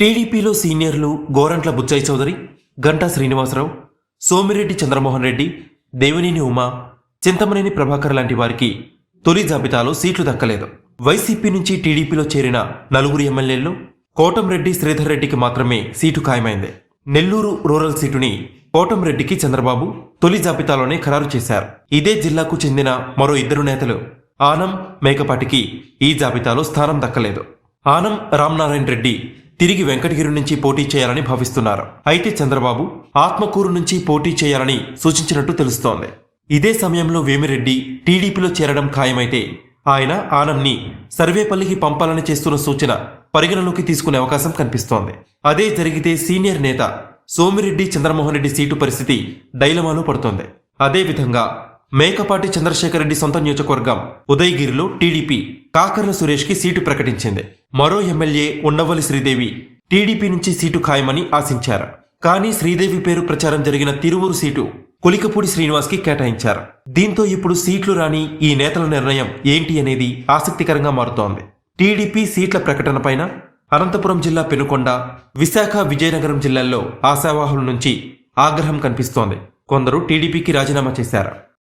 టీడీపీలో సీనియర్లు గోరంట్ల బుచ్చయ్య చౌదరి గంటా శ్రీనివాసరావు సోమిరెడ్డి చంద్రమోహన్ రెడ్డి దేవినేని ఉమా చింతమనేని ప్రభాకర్ లాంటి వారికి తొలి జాబితాలో సీట్లు దక్కలేదు. వైసీపీ నుంచి టీడీపీలో చేరిన నలుగురు ఎమ్మెల్యేల్లో కోటంరెడ్డి శ్రీధర్ రెడ్డికి మాత్రమే సీటు ఖాయమైంది. నెల్లూరు రూరల్ సీటుని కోటంరెడ్డికి చంద్రబాబు తొలి జాబితాలోనే ఖరారు చేశారు. ఇదే జిల్లాకు చెందిన మరో ఇద్దరు నేతలు ఆనం మేకపాటికి ఈ జాబితాలో స్థానం దక్కలేదు. ఆనం రామనారాయణ రెడ్డి తిరిగి వెంకటగిరి నుంచి పోటీ చేయాలని భావిస్తున్నారు. అయితే చంద్రబాబు ఆత్మకూరు నుంచి పోటీ చేయాలని సూచించినట్టు తెలుస్తోంది. ఇదే సమయంలో వేమిరెడ్డి టీడీపీలో చేరడం ఖాయమైతే ఆయన ఆనంని సర్వేపల్లికి పంపాలని చేస్తున్న సూచన పరిగణలోకి తీసుకునే అవకాశం కనిపిస్తోంది. అదే జరిగితే సీనియర్ నేత సోమిరెడ్డి చంద్రమోహన్ రెడ్డి సీటు పరిస్థితి డైలమాలో పడుతోంది. అదేవిధంగా మేకపాటి చంద్రశేఖర్ రెడ్డి సొంత నియోజకవర్గం ఉదయగిరిలో టీడీపీ. కాకర్ల సురేష్కి సీటు ప్రకటించింది. మరో ఎమ్మెల్యే ఉండవల్లి శ్రీదేవి టీడీపీ నుంచి సీటు ఖాయమని ఆశించారు. కానీ శ్రీదేవి పేరు ప్రచారం జరిగిన తిరువూరు సీటు కొలికపూడి శ్రీనివాస్కి కేటాయించారు. దీంతో ఇప్పుడు సీట్లు రాని ఈ నేతల నిర్ణయం ఏంటి అనేది ఆసక్తికరంగా మారుతోంది. టీడీపీ సీట్ల ప్రకటనపైన అనంతపురం జిల్లా పెనుకొండ విశాఖ విజయనగరం జిల్లాల్లో ఆశావాహుల నుంచి ఆగ్రహం కనిపిస్తోంది. కొందరు టీడీపీకి రాజీనామా చేశారు.